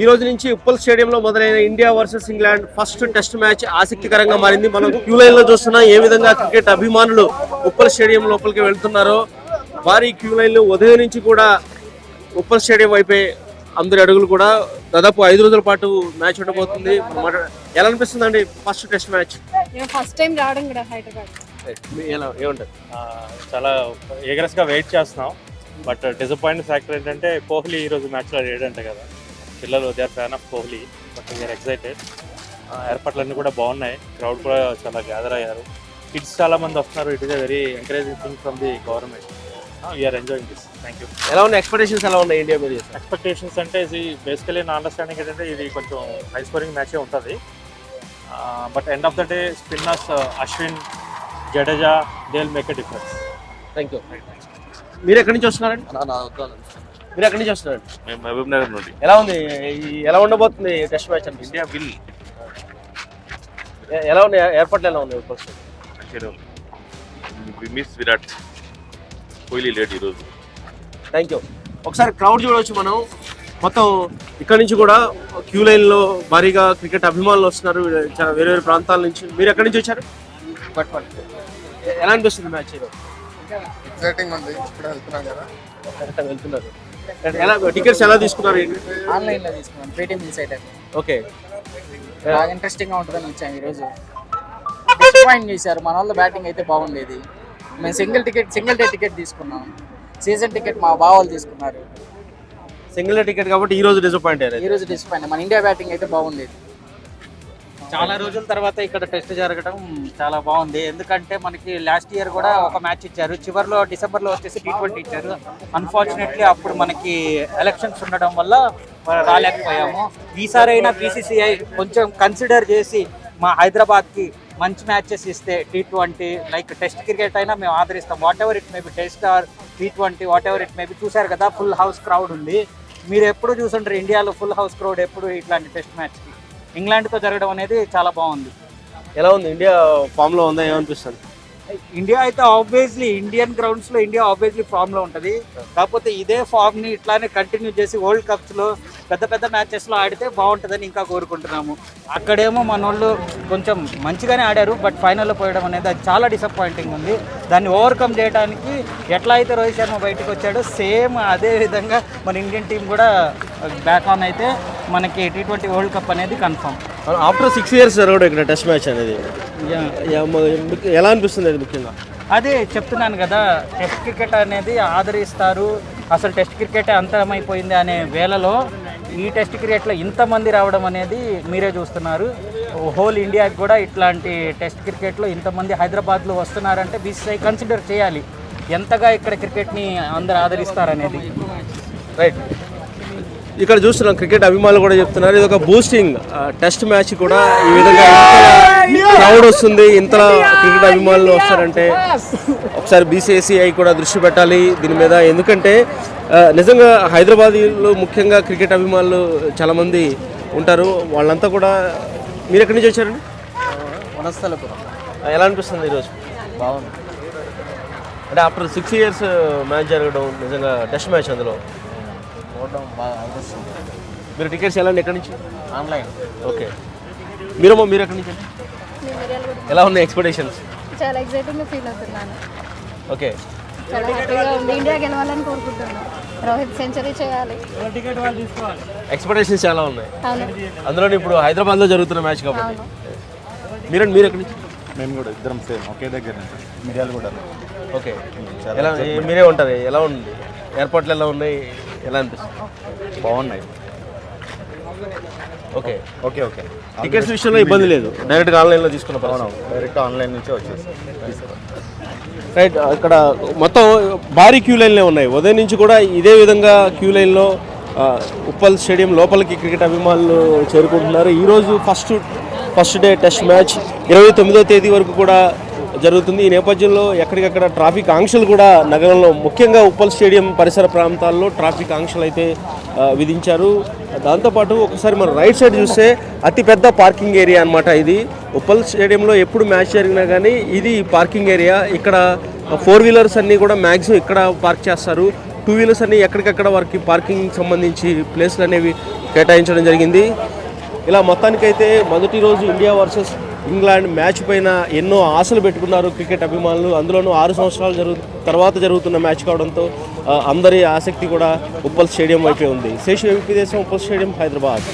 ఈ రోజు నుంచి ఉప్పల్ స్టేడియంలో మొదలైన India versus England first test match ఆసక్తికరంగా మారింది. మనం క్యూ లైన్లో చూస్తున్నా ఏ విధంగా క్రికెట్ అభిమానులు ఉప్పల్ స్టేడియం లోపలికి వెళ్తున్నారో భారీ క్యూ లైన్లు ఉదయం నుంచి కూడా ఉప్పల్ స్టేడియం వైపే అందరి అడుగులు కూడా దాదాపు ఐదు రోజుల పాటు మ్యాచ్ ఉండబోతుంది. ఎలా అనిపిస్తుంది అండి first test match? First time రావడం కూడా హైదరాబాద్. ఎలా ఏమంటారు? ఆ, చాలా ఎగరస్గా వెయిట్ చేస్తున్నాం. బట్ డిసప్పాయింట్ ఫ్యాక్టర్ ఏంటంటే కోహ్లీ ఈ రోజు మ్యాచ్లో లేడంట కదా. పిల్లలు they are fan of Kohli but we are excited ఏర్పాట్లన్నీ కూడా బాగున్నాయి. క్రౌడ్ కూడా చాలా గ్యాదర్ అయ్యారు. కిడ్స్ చాలా మంది వస్తున్నారు. It is a very encouraging thing from the government we are enjoying this thank you ఎలా ఉన్నాయి? ఎక్స్పెక్టేషన్స్ ఎలా ఉన్నాయి ఇండియా మీద ఎక్స్పెక్టేషన్స్ అంటే ఇది బేసికలీ నా అండర్స్టాండింగ్ ఏంటంటే ఇది కొంచెం హై స్కోరింగ్ మ్యాచే ఉంటుంది. But end of the day spinners Ashwin Jadeja they will make a difference thank you మీరు ఎక్కడి నుంచి వస్తున్నారండి? మీరు ఎక్కడి నుంచి వస్తున్నారండి మేము మహబూబ్ నగర్ నుండి. ఎలా ఉంది? ఈ- ఎలా ఉండబోతుంది టెస్ట్ మ్యాచ్ అంటే ఇండియా విల్. ఎ- ఎలా ఉన్నాయి ఏర్పాట్లు ఎలా ఉన్నాయి ఉంది. We miss Virat Kohli late ఈరోజు. థ్యాంక్ యూ ఒకసారి క్రౌడ్ చూడవచ్చు మనం. మొత్తం ఇక్కడ నుంచి కూడా క్యూ లైన్లో భారీగా క్రికెట్ అభిమానులు వస్తున్నారు. చాలా వేరే వేరే ప్రాంతాల నుంచి. మీరు ఎక్కడి నుంచి వచ్చారు? ఎ- ఎలా అనిపిస్తుంది మ్యాచ్ ఎక్సైటింగ్ ఉంది. ఇప్పుడు వెళ్తున్నాం కదా. వెళ్తున్నారు. ఎలా టికెట్స్ ఎలా తీసుకున్నారు ఆన్లైన్లో తీసుకున్నాం పేటీఎం అని ఓకే. బాగా ఇంట్రెస్టింగ్గా ఉంటుందని వచ్చాము ఈరోజు. డిసప్పాయింట్ చేశారు. మన వాళ్ళ బ్యాటింగ్ అయితే బాగుండేది. మేము single ticket single day ticket తీసుకున్నాం. సీజన్ టికెట్ మా బావాలు తీసుకున్నారు. సింగిల్ టికెట్ కాబట్టి ఈ రోజు డిసప్పాయింట్ అయ్యారు ఈ రోజు డిసప్పాయింట్ మన ఇండియా బ్యాటింగ్ అయితే బాగుండేది. చాలా రోజుల తర్వాత ఇక్కడ టెస్ట్ జరగడం చాలా బాగుంది. ఎందుకంటే మనకి లాస్ట్ ఇయర్ కూడా ఒక మ్యాచ్ ఇచ్చారు. చివరిలో డిసెంబర్లో వచ్చేసి టీ ట్వంటీ ఇచ్చారు. అన్ఫార్చునేట్లీ అప్పుడు మనకి ఎలక్షన్స్ ఉండడం వల్ల రాలేకపోయాము. ఈసారి అయినా బీసీసీఐ కొంచెం కన్సిడర్ చేసి మా హైదరాబాద్కి మంచి మ్యాచెస్ ఇస్తే T twenty like test cricket అయినా మేము ఆదరిస్తాం. Whatever it maybe test or T twenty whatever it maybe చూశారు కదా ఫుల్ హౌస్ క్రౌడ్ ఉంది. మీరు ఎప్పుడు చూసుంటారు? ఇండియాలో ఫుల్ హౌస్ క్రౌడ్ ఎప్పుడు ఇట్లాంటి టెస్ట్ మ్యాచ్కి ఇంగ్లాండ్తో జరగడం అనేది చాలా బాగుంది. ఎలా ఉంది? ఇండియా ఫామ్లో ఉందా? ఏమనిపిస్తుంది? ఇండియా అయితే ఆబ్వియస్లీ ఇండియన్ గ్రౌండ్స్లో ఇండియా ఆబ్వియస్లీ ఫామ్లో ఉంటది. కాకపోతే ఇదే ఫామ్ని ఇట్లానే కంటిన్యూ చేసి వరల్డ్ కప్స్లో పెద్ద పెద్ద మ్యాచెస్లో ఆడితే బాగుంటుందని ఇంకా కోరుకుంటున్నాము. అక్కడేమో మన వాళ్ళు కొంచెం మంచిగానే ఆడారు బట్ ఫైనల్లో పోయడం అనేది అది చాలా డిసప్పాయింటింగ్ ఉంది. దాన్ని ఓవర్కమ్ చేయడానికి ఎట్లా అయితే రోహిత్ శర్మ బయటకు వచ్చాడో సేమ్ అదే విధంగా మన ఇండియన్ టీం కూడా బ్యాక్ ఆన్ అయితే మనకి టీ ట్వంటీ వరల్డ్ కప్ అనేది కన్ఫర్మ్ ఆఫ్టర్ సిక్స్ ఇయర్స్ జరగడం ఇక్కడ టెస్ట్ మ్యాచ్ అనేది. ఎలా అనిపిస్తుంది అది ముఖ్యంగా? అదే చెప్తున్నాను కదా టెస్ట్ క్రికెట్ అనేది ఆదరిస్తారు. అసలు టెస్ట్ క్రికెట్ అంతమైపోయింది అనే వేళలో ఈ టెస్ట్ క్రికెట్లో ఇంతమంది రావడం అనేది మీరే చూస్తున్నారు. హోల్ ఇండియాకి కూడా ఇట్లాంటి టెస్ట్ క్రికెట్లో ఇంతమంది హైదరాబాద్లో వస్తున్నారంటే బీసీఐ కన్సిడర్ చేయాలి. ఎంతగా ఇక్కడ క్రికెట్ని అందరు ఆదరిస్తారనేది. రైట్ ఇక్కడ చూస్తున్నాం క్రికెట్ అభిమానులు కూడా చెప్తున్నారు. ఇది ఒక బూస్టింగ్ టెస్ట్ మ్యాచ్ కూడా ఈ విధంగా క్రౌడ్ వస్తుంది ఇంతలా క్రికెట్ అభిమానులు వస్తారంటే ఒకసారి బీసీసీఐ కూడా దృష్టి పెట్టాలి దీని మీద. ఎందుకంటే నిజంగా హైదరాబాదీలో ముఖ్యంగా క్రికెట్ అభిమానులు చాలామంది ఉంటారు. వాళ్ళంతా కూడా మీరు ఎక్కడి నుంచి వచ్చారండి? వనస్థలపురం. ఎలా అనిపిస్తుంది ఈరోజు? బాగుంది. అంటే ఆఫ్టర్ సిక్స్ ఇయర్స్ మ్యాచ్ జరగడం నిజంగా టెస్ట్ మ్యాచ్ అందులో. చూడడం బాగా అనిపిస్తుంది. మీరు టికెట్స్ ఎలా అండి ఎక్కడి నుంచి? ఆన్లైన్. ఓకే. మీరమ్మా మీరు ఎక్కడి నుంచి? ఎలా ఉన్నాయి ఎక్స్పెక్టేషన్స్? చాలా ఎక్సైటింగ్ ఫీల్ అవుతున్నాను. ఓకే. చాలా హ్యాపీగా ఉంది. ఇండియా గెలవాలని కోరుకుంటున్నాను. రోహిత్ సెంచరీ చేయాలి. ఎక్స్పెక్టేషన్స్ చాలా ఉన్నాయి. అందులో ఇప్పుడు హైదరాబాద్లో జరుగుతున్న మ్యాచ్ కాబట్టి. మీరండి మీరు ఎక్కడి నుంచి? మేము కూడా ఇద్దరం సేమ్ ఒకే దగ్గర మిర్యాల కూడా ఓకే. ఎలా మీరే ఉంటారు. ఎలా ఉంది? ఏర్పాట్లు ఎలా ఉన్నాయి? ఎలా అనిపిస్తుంది? బాగున్నాయి. Okay okay okay. టికెట్స్ విషయంలో ఇబ్బంది లేదు. డైరెక్ట్గా ఆన్లైన్లో తీసుకున్న అవును డైరెక్ట్ ఆన్లైన్ నుంచే వచ్చేసి రైట్ ఇక్కడ మొత్తం భారీ క్యూ లైన్లే ఉన్నాయి. ఉదయం నుంచి కూడా ఇదే విధంగా క్యూ లైన్లో ఉప్పల్ స్టేడియం లోపలికి క్రికెట్ అభిమానులు చేరుకుంటున్నారు. ఈరోజు first first day test match. ఇరవై తొమ్మిదో తేదీ వరకు కూడా జరుగుతుంది. ఈ నేపథ్యంలో ఎక్కడికక్కడ ట్రాఫిక్ ఆంక్షలు కూడా నగరంలో ముఖ్యంగా ఉప్పల్ స్టేడియం పరిసర ప్రాంతాల్లో ట్రాఫిక్ ఆంక్షలు అయితే విధించారు. దాంతోపాటు ఒకసారి మనం రైట్ సైడ్ చూస్తే అతిపెద్ద పార్కింగ్ ఏరియా అన్నమాట ఇది. ఉప్పల్ స్టేడియంలో ఎప్పుడు మ్యాచ్ జరిగినా కానీ ఇది పార్కింగ్ ఏరియా. ఇక్కడ ఫోర్ వీలర్స్ అన్నీ కూడా మ్యాక్సిమం ఇక్కడ పార్క్ చేస్తారు. టూ వీలర్స్ అన్ని ఎక్కడికక్కడ వారికి పార్కింగ్ సంబంధించి ప్లేస్లు అనేవి కేటాయించడం జరిగింది. ఇలా మొత్తానికైతే మొదటి రోజు ఇండియా వర్సెస్ ఇంగ్లాండ్ మ్యాచ్ పైన ఎన్నో ఆశలు పెట్టుకున్నారు క్రికెట్ అభిమానులు. అందులోనూ ఆరు సంవత్సరాలు జరుగు తర్వాత జరుగుతున్న మ్యాచ్ కావడంతో అందరి ఆసక్తి కూడా ఉప్పల్ స్టేడియం వైపే ఉంది. శేషు ఎంపీ దేశం ఉప్పల్ స్టేడియం హైదరాబాద్.